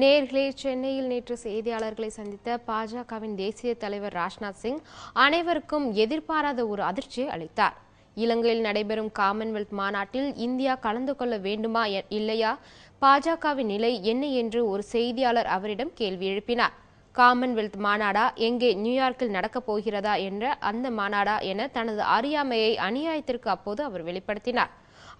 நேர்களே சென்னையில் நேற்று செய்தியாளர்களை சந்தித்த பாஜகவின் தேசிய தலைவர் ராஜ்நாத் சிங் அனைவருக்கும் எதிர்பாராத ஒரு அதிர்ச்சியை அளித்தார். இலங்கையில் நடைபெறும் காமன்வெல்த் மாநாட்டில் இந்தியா கலந்து கொள்ள வேண்டுமா எ- இல்லையா? பாஜகவின் நிலை என்ன என்று ஒரு செய்தியாளர் அவரிடம் கேள்வி எழுப்பினார். காமன்வெல்த் மாநாடா எங்கே நியூயார்க்கில் நடக்கப் போகிறதா என்ற அந்த மாநாடா என தனது அறியாமையை அநியாயத்திற்கு அப்போது அவர் வெளிப்படுத்தினார்.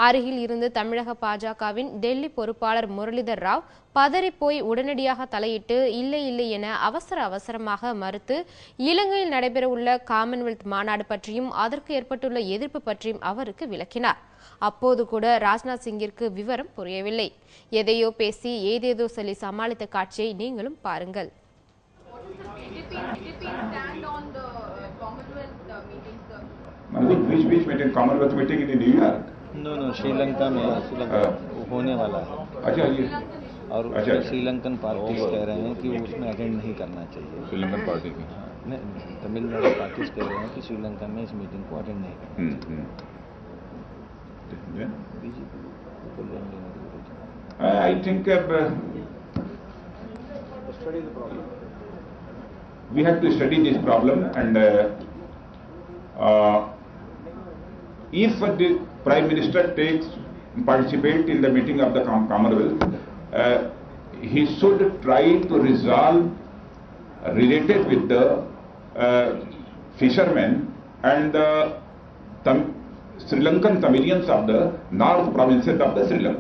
அருகில் இருந்து தமிழக பாஜகவின் டெல்லி பொறுப்பாளர் முரளிதர் ராவ் பதறிப்போய் உடனடியாக தலையிட்டு இல்லை இல்லை என அவசர அவசரமாக மறுத்து இலங்கையில் நடைபெறவுள்ள காமன்வெல்த் மாநாடு பற்றியும் அதற்கு ஏற்பட்டுள்ள எதிர்ப்பு பற்றியும் அவருக்கு விளக்கினார். அப்போது கூட ராஜ்நாத் சிங்கிற்கு விவரம் புரியவில்லை. எதையோ பேசி ஏதேதோ சொல்லி சமாளித்த காட்சியை நீங்களும் பாருங்கள். I think which. No no Sri Lanka में श्रीलंका होने वाला है अच्छा ये और अच्छा, अच्छा। श्रीलंकन पार्टीज़ कह रहे हैं कि उसमें अटेंड नहीं करना चाहिए श्रीलंकन पार्टी की हाँ, तमिलनाडु पार्टीज़ कह रहे हैं कि श्रीलंका में इस मीटिंग को अटेंड नहीं करना हम्म, हम्म। Yeah. बीजेपी को लेने देने के विरुद्ध I think uh, we have to study this problem and uh, uh, if the Prime Minister takes participate in the meeting of the Com- Commonwealth, uh, he should try to resolve related with the uh, fishermen and the Tam- Sri Lankan Tamilians of the north provinces of the Sri Lanka.